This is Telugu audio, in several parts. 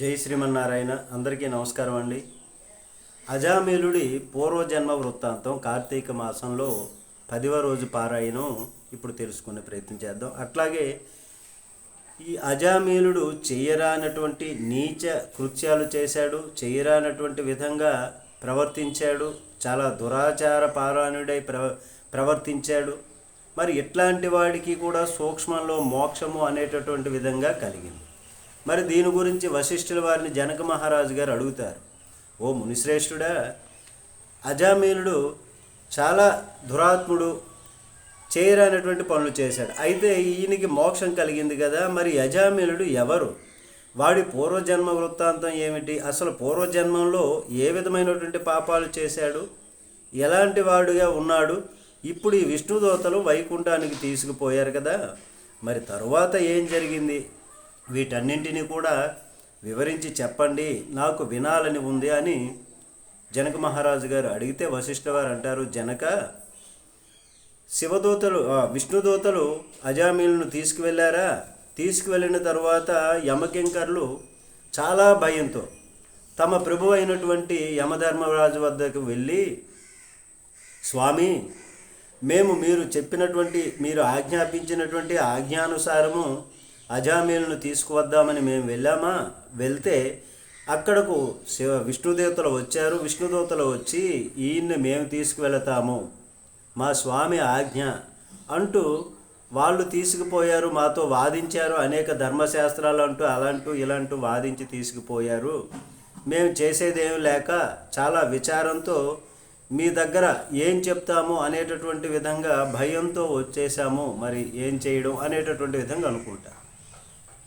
జై శ్రీమన్నారాయణ. అందరికీ నమస్కారం అండి. అజామిలుడి పూర్వజన్మ వృత్తాంతం కార్తీక మాసంలో పదివ రోజు పారాయణం ఇప్పుడు తెలుసుకునే ప్రయత్నం చేద్దాం. అట్లాగే ఈ అజామీలుడు చెయ్యరానటువంటి నీచ కృత్యాలు చేశాడు చెయ్యరానటువంటి విధంగా ప్రవర్తించాడు చాలా దురాచార పారాయణుడై ప్ర ప్రవర్తించాడు. మరి ఇట్లాంటి వాడికి కూడా సూక్ష్మంలో మోక్షము అనేటటువంటి విధంగా కలిగింది. మరి దీని గురించి వశిష్ఠుల వారిని జనక మహారాజు గారు అడుగుతారు. ఓ మునిశ్రేష్ఠుడా అజామీలుడు చాలా దురాత్ముడు చేయరానటువంటి పనులు చేశాడు. అయితే ఈయనకి మోక్షం కలిగింది కదా మరి యజామిలుడు ఎవరు? వాడి పూర్వజన్మ వృత్తాంతం ఏమిటి? అసలు పూర్వజన్మంలో ఏ విధమైనటువంటి పాపాలు చేశాడు? ఎలాంటి వాడుగా ఉన్నాడు? ఇప్పుడు ఈ విష్ణుదోతలు వైకుంఠానికి తీసుకుపోయారు కదా మరి తరువాత ఏం జరిగింది? వీటన్నింటినీ కూడా వివరించి చెప్పండి నాకు వినాలని ఉంది అని జనక మహారాజు గారు అడిగితే వశిష్ఠ వారు అంటారు జనక శివదూతలు విష్ణుదూతలు అజామీలను తీసుకువెళ్ళారా? తీసుకువెళ్ళిన తరువాత యమకింకర్లు చాలా భయంతో తమ ప్రభు అయినటువంటి యమధర్మరాజు వద్దకు వెళ్ళి స్వామి మేము మీరు చెప్పినటువంటి మీరు ఆజ్ఞాపించినటువంటి ఆజ్ఞానుసారము అజామీలను తీసుకువద్దామని మేము వెళ్ళామా? వెళ్తే అక్కడకు శివ విష్ణుదేవతలు వచ్చారు. విష్ణుదేవతలు వచ్చి ఈయన్ని మేము తీసుకువెళతాము. మా స్వామి ఆజ్ఞ అంటూ వాళ్ళు తీసుకుపోయారు. మాతో వాదించారు. అనేక ధర్మశాస్త్రాలు అంటూ అలాంటూ ఇలాంటూ వాదించి తీసుకుపోయారు. మేము చేసేదేం లేక చాలా విచారంతో మీ దగ్గర ఏం చెప్తాము? అనేటటువంటి విధంగా భయంతో వచ్చేసాము. మరి ఏం చేయడం అనేటటువంటి విధంగా అనుకుంటా.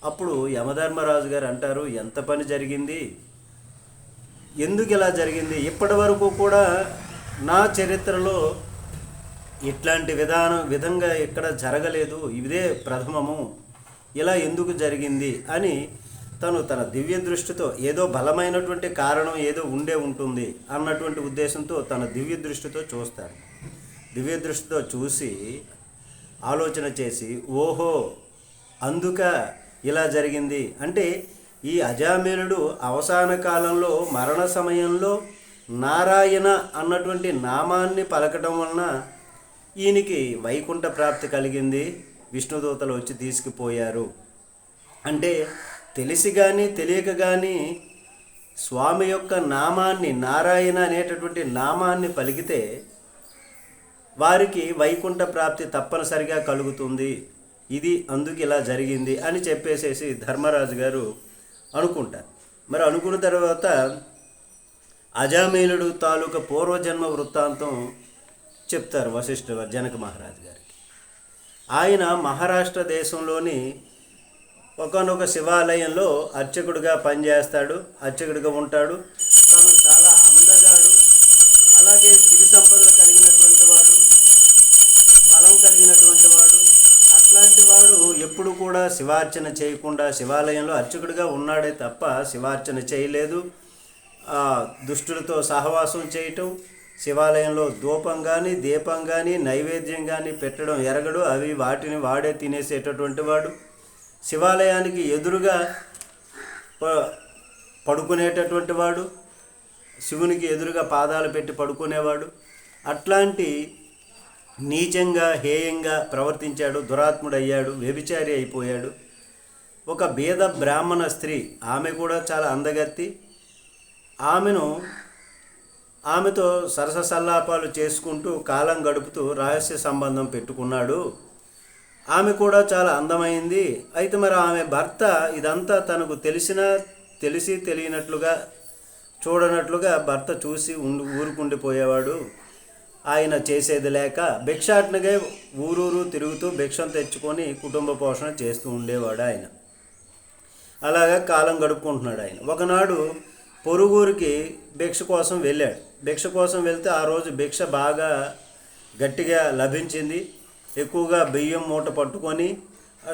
అప్పుడు యమధర్మరాజు గారు అంటారు ఎంత పని జరిగింది? ఎందుకు ఇలా జరిగింది? ఇప్పటి వరకు కూడా నా చరిత్రలో ఇట్లాంటి విధానం విధంగా ఇక్కడ జరగలేదు. ఇదే ప్రథమము. ఇలా ఎందుకు జరిగింది? అని తను తన దివ్య దృష్టితో ఏదో బలమైనటువంటి కారణం ఏదో ఉండే ఉంటుంది అన్నటువంటి ఉద్దేశంతో తన దివ్య దృష్టితో చూస్తాడు దివ్య దృష్టితో చూసి ఆలోచన చేసి ఓహో అందుక ఇలా జరిగింది. అంటే ఈ అజామీనుడు అవసాన కాలంలో మరణ సమయంలో నారాయణ అన్నటువంటి నామాన్ని పలకడం వలన ఈయనకి వైకుంఠ ప్రాప్తి కలిగింది. విష్ణుదూతలు వచ్చి తీసుకుపోయారు. అంటే తెలిసి కానీ తెలియక కానీ స్వామి యొక్క నామాన్ని నారాయణ అనేటటువంటి నామాన్ని పలికితే వారికి వైకుంఠ ప్రాప్తి తప్పనిసరిగా కలుగుతుంది. ఇది అందుకు ఇలా జరిగింది అని చెప్పేసేసి ధర్మరాజు గారు అనుకుంటారు. మరి అనుకున్న తర్వాత అజామీలుడు తాలూకా పూర్వజన్మ వృత్తాంతం చెప్తారు వశిష్ఠ జనక మహారాజు గారికి. ఆయన మహారాష్ట్ర దేశంలోని ఒకనొక శివాలయంలో అర్చకుడిగా పనిచేస్తాడు అర్చకుడిగా ఉంటాడు. తను చాలా అందగాడు. అలాగే సిరి సంపదలు కలిగిన వాడు బలం కలిగినటువంటి వాడు అట్లాంటి వాడు ఎప్పుడు కూడా శివార్చన చేయకుండా శివాలయంలో అర్చకుడిగా ఉన్నాడే తప్ప శివార్చన చేయలేదు. ఆ, దుష్టులతో సహవాసం చేయటం శివాలయంలో ధూపం కానీ దీపం కానీ నైవేద్యం కానీ పెట్టడం ఎరగడు. అవి వాటిని వాడే తినేసేటటువంటి వాడు. శివాలయానికి ఎదురుగా పడుకునేటటువంటి వాడు. శివునికి ఎదురుగా పాదాలు పెట్టి పడుకునేవాడు. అట్లాంటి నీచంగా హేయంగా ప్రవర్తించాడు దురాత్ముడయ్యాడు వ్యభిచారి అయిపోయాడు. ఒక బీద బ్రాహ్మణ స్త్రీ ఆమె కూడా చాలా అందగత్తి. ఆమెను ఆమెతో సరస సల్లాపాలు చేసుకుంటూ కాలం గడుపుతూ రహస్య సంబంధం పెట్టుకున్నాడు. ఆమె కూడా చాలా అందమైంది. అయితే మరి ఆమె భర్త ఇదంతా తనకు తెలిసిన తెలిసి తెలియనట్లుగా చూడనట్లుగా భర్త చూసి ఉండి ఊరుకుండిపోయేవాడు. ఆయన చేసేది లేక భిక్షాటనగా ఊరూరు తిరుగుతూ భిక్షం తెచ్చుకొని కుటుంబ పోషణ చేస్తూ ఉండేవాడు ఆయన. అలాగా కాలం గడుపుకుంటున్నాడు ఆయన. ఒకనాడు పొరుగురికి భిక్ష కోసం వెళ్ళాడు. భిక్ష కోసం వెళ్తే ఆ రోజు భిక్ష బాగా గట్టిగా లభించింది. ఎక్కువగా బియ్యం మూట పట్టుకొని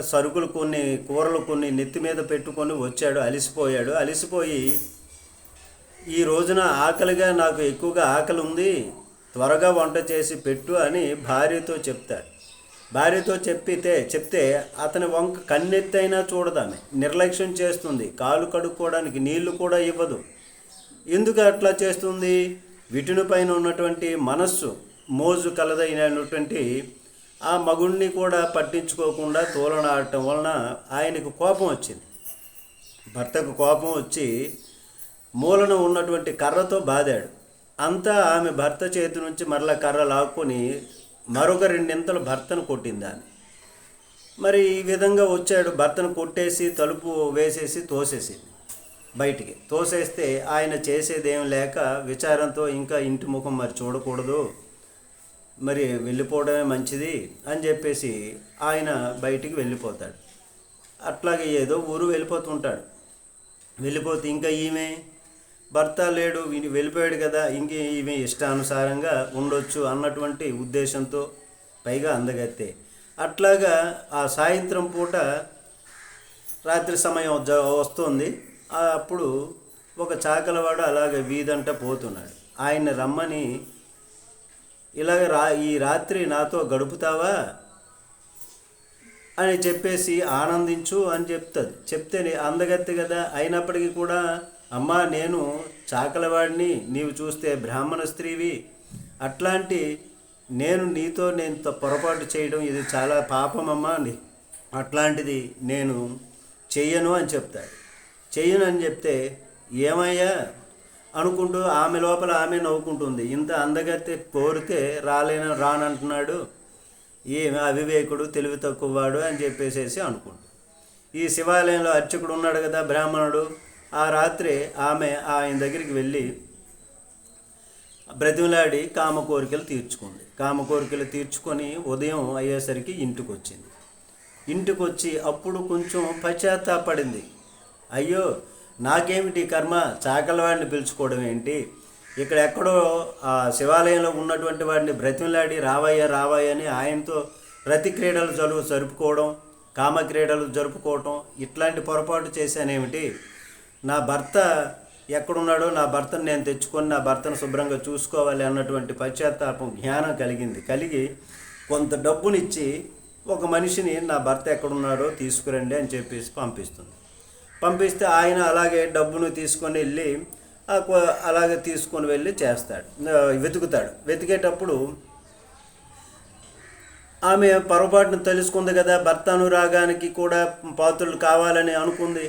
సరుకులు కొన్ని కూరలు కొన్ని నెత్తి మీద పెట్టుకొని వచ్చాడు. అలిసిపోయాడు. అలిసిపోయి ఈ రోజున ఆకలిగా నాకు ఎక్కువగా ఆకలి ఉంది. త్వరగా వంట చేసి పెట్టు అని భార్యతో చెప్తాడు. భార్యతో చెప్పితే చెప్తే అతని వంక కన్నెత్తైనా చూడదామె. నిర్లక్ష్యం చేస్తుంది. కాలు కడుక్కోవడానికి నీళ్ళు కూడా ఇవ్వదు. ఎందుకు అట్లా చేస్తుంది? విటుని పైన ఉన్నటువంటి మనస్సు మోజు కలదైనటువంటి ఆ మగుణ్ణి కూడా పట్టించుకోకుండా తోలనాడటం వలన ఆయనకు కోపం వచ్చింది. భర్తకు కోపం వచ్చి మూలన ఉన్నటువంటి కర్రతో బాదాడు. అంతా ఆమె భర్త చేతి నుంచి మరలా కర్ర లాక్కొని మరొక రెండింతలు భర్తను కొట్టిందాన్ని మరి ఈ విధంగా వచ్చాడు భర్తను కొట్టేసి తలుపు వేసేసి తోసేసింది బయటికి. తోసేస్తే ఆయన చేసేదేం లేక విచారంతో ఇంకా ఇంటి ముఖం మరి చూడకూడదు మరి వెళ్ళిపోవడమే మంచిది అని చెప్పేసి ఆయన బయటికి వెళ్ళిపోతాడు. అట్లాగే ఏదో ఊరు వెళ్ళిపోతుంటాడు. వెళ్ళిపోతే ఇంకా ఈమె భర్త లేడు ఈయన వెళ్ళిపోయాడు కదా ఇంకే ఈమె ఇష్టానుసారంగా ఉండొచ్చు అన్నటువంటి ఉద్దేశంతో పైగా అందగత్తే. అట్లాగా ఆ సాయంత్రం పూట రాత్రి సమయం వస్తుంది. అప్పుడు ఒక చాకలవాడు అలాగ వీధంట పోతున్నాడు. ఆయన రమ్మని ఇలాగ రా ఈ రాత్రి నాతో గడుపుతావా అని చెప్పేసి ఆనందించు అని చెప్తుంది. చెప్తే అందగత్తి కదా అయినప్పటికీ కూడా అమ్మా నేను చాకలవాడిని నీవు చూస్తే బ్రాహ్మణ స్త్రీవి. అట్లాంటి నేను నీతో నేను పొరపాటు చేయడం ఇది చాలా పాపమమ్మా అని. అట్లాంటిది నేను చెయ్యను అని చెప్తాడు. చెయ్యను అని చెప్తే ఏమయ్యా? అనుకుంటూ ఆమె లోపల ఆమె నవ్వుకుంటుంది. ఇంత అందగతే కోరితే రాలేన రానంటున్నాడు. ఏమి అవివేకుడు తెలివి తక్కువవాడు అని చెప్పేసేసి అనుకుంటు ఈ శివాలయంలో అర్చకుడు ఉన్నాడు కదా బ్రాహ్మణుడు. ఆ రాత్రి ఆమె ఆయన దగ్గరికి వెళ్ళి బ్రతిమలాడి కామ కోరికలు తీర్చుకుంది. కామ కోరికలు తీర్చుకొని ఉదయం అయ్యేసరికి ఇంటికి వచ్చింది ఇంటికి వచ్చి అప్పుడు కొంచెం పశ్చాత్తాపడింది. అయ్యో నాకేమిటి కర్మ? చాకలవాడిని పిలుచుకోవడం ఏంటి? ఇక్కడ ఎక్కడో ఆ శివాలయంలో ఉన్నటువంటి వాడిని బ్రతిమలాడి రావయ్య రావయ్య అని ఆయనతో రతి క్రీడలు జరుపు జరుపుకోవడం కామ క్రీడలు జరుపుకోవటం ఇట్లాంటి పొరపాటు చేశానేమిటి? నా భర్త ఎక్కడున్నాడో నా భర్తను నేను తెచ్చుకొని నా భర్తను శుభ్రంగా చూసుకోవాలి అన్నటువంటి పశ్చాత్తాపం జ్ఞానం కలిగింది. కలిగి కొంత డబ్బునిచ్చి ఒక మనిషిని నా భర్త ఎక్కడున్నాడో తీసుకురండి అని చెప్పేసి పంపిస్తుంది. పంపిస్తే ఆయన అలాగే డబ్బును తీసుకొని వెళ్ళి అలాగే తీసుకొని వెళ్ళి చేస్తాడు. వెతుకుతాడు. వెతికేటప్పుడు ఆమె పొరపాటును తెలుసుకుంది కదా భర్త అనురాగానికి కూడా పాత్రలు కావాలని అనుకుంది.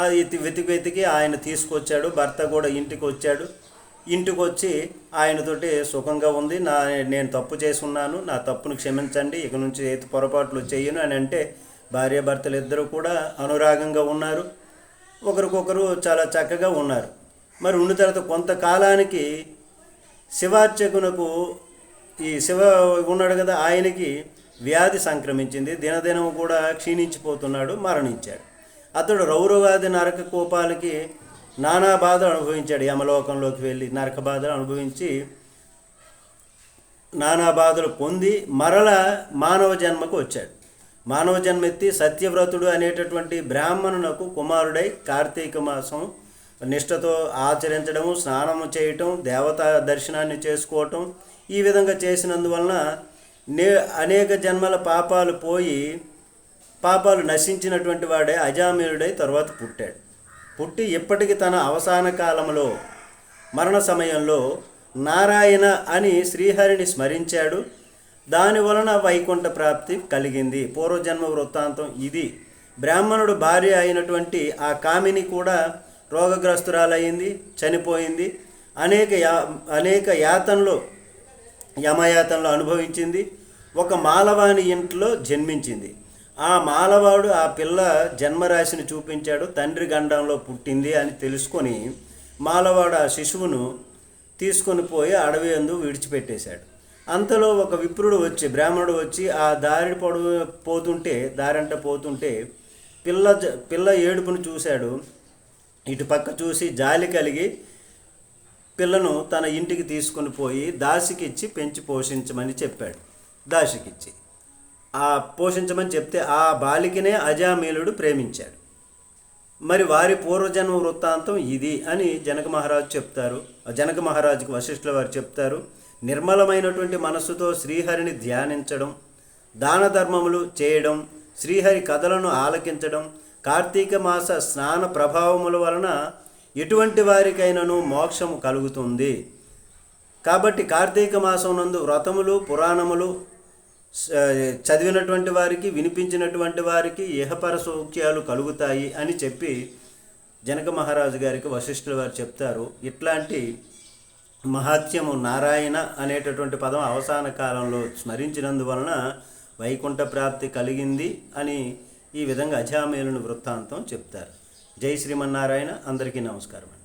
వెతికి వెతికి ఆయన తీసుకొచ్చాడు. భర్త కూడా ఇంటికి వచ్చాడు. ఇంటికి వచ్చి ఆయనతోటి సుఖంగా ఉంది. నా నేను తప్పు చేసున్నాను. నా తప్పును క్షమించండి. ఇక నుంచి ఏ పొరపాట్లు చేయను అని అంటే భార్యాభర్తలు ఇద్దరు కూడా అనురాగంగా ఉన్నారు. ఒకరికొకరు చాలా చక్కగా ఉన్నారు. మరి ఉన్న తర్వాత కొంతకాలానికి శివార్చకునకు ఈ శివ ఉన్నాడు కదా ఆయనకి వ్యాధి సంక్రమించింది. దినదినం కూడా క్షీణించిపోతున్నాడు మరణించాడు. అతడు రౌరవాది నరక కోపాలకి నానా బాధలు అనుభవించాడు యమలోకంలోకి వెళ్ళి. నరక బాధలు అనుభవించి నానా బాధలు పొంది మరల మానవ జన్మకు వచ్చాడు. మానవ జన్మ ఎత్తి సత్యవ్రతుడు అనేటటువంటి బ్రాహ్మణునకు కుమారుడై కార్తీక మాసం నిష్ఠతో ఆచరించడము స్నానము చేయటం దేవతా దర్శనాన్ని చేసుకోవటం ఈ విధంగా చేసినందువలన నే అనేక జన్మల పాపాలు పోయి పాపాలు నశించినటువంటి వాడే అజామీరుడై తర్వాత పుట్టాడు. పుట్టి ఇప్పటికి తన అవసాన కాలంలో మరణ సమయంలో నారాయణ అని శ్రీహరిని స్మరించాడు. దాని వలన వైకుంఠ ప్రాప్తి కలిగింది. పూర్వజన్మ వృత్తాంతం ఇది. బ్రాహ్మణుడు భార్య అయినటువంటి ఆ కామిని కూడా రోగగ్రస్తురాలయ్యింది చనిపోయింది. అనేక యా అనేక యాతనలో యమయాతనలు అనుభవించింది. ఒక మాలవాని ఇంట్లో జన్మించింది. ఆ మాలవాడు ఆ పిల్ల జన్మరాశిని చూపించాడు తండ్రి గండంలో పుట్టింది అని తెలుసుకొని మాలవాడు ఆ శిశువును తీసుకొని పోయి అడవి అందు విడిచిపెట్టేశాడు. అంతలో ఒక విప్రుడు వచ్చి బ్రాహ్మణుడు వచ్చి ఆ దారి పొడవు పోతుంటే దారంట పోతుంటే పిల్ల పిల్ల ఏడుపును చూశాడు. ఇటు పక్క చూసి జాలి కలిగి పిల్లను తన ఇంటికి తీసుకొని పోయి దాసికిచ్చి పెంచి పోషించమని చెప్పాడు. దాసికిచ్చి. ఆ పోషించమని చెప్తే ఆ బాలికనే అజామీలుడు ప్రేమించాడు. మరి వారి పూర్వజన్మ వృత్తాంతం ఇది అని జనక మహారాజు చెప్తారు. జనక మహారాజుకి వశిష్ఠుల వారు చెప్తారు. నిర్మలమైనటువంటి మనస్సుతో శ్రీహరిని ధ్యానించడం దాన ధర్మములు చేయడం శ్రీహరి కథలను ఆలకించడం కార్తీక మాస స్నాన ప్రభావముల వలన ఎటువంటి వారికైనాను మోక్షము కలుగుతుంది. కాబట్టి కార్తీక మాసం నందు వ్రతములు పురాణములు చదివినటువంటి వారికి వినిపించినటువంటి వారికి ఇహపర సౌఖ్యాలు కలుగుతాయి అని చెప్పి జనక మహారాజు గారికి వశిష్ఠుల వారు చెప్తారు. ఇట్లాంటి మహాత్యము నారాయణ అనేటటువంటి పదం అవసాన కాలంలో స్మరించినందువలన వైకుంఠ ప్రాప్తి కలిగింది అని ఈ విధంగా అజామేలుని వృత్తాంతం చెప్తారు. జై శ్రీమన్నారాయణ అందరికీ నమస్కారం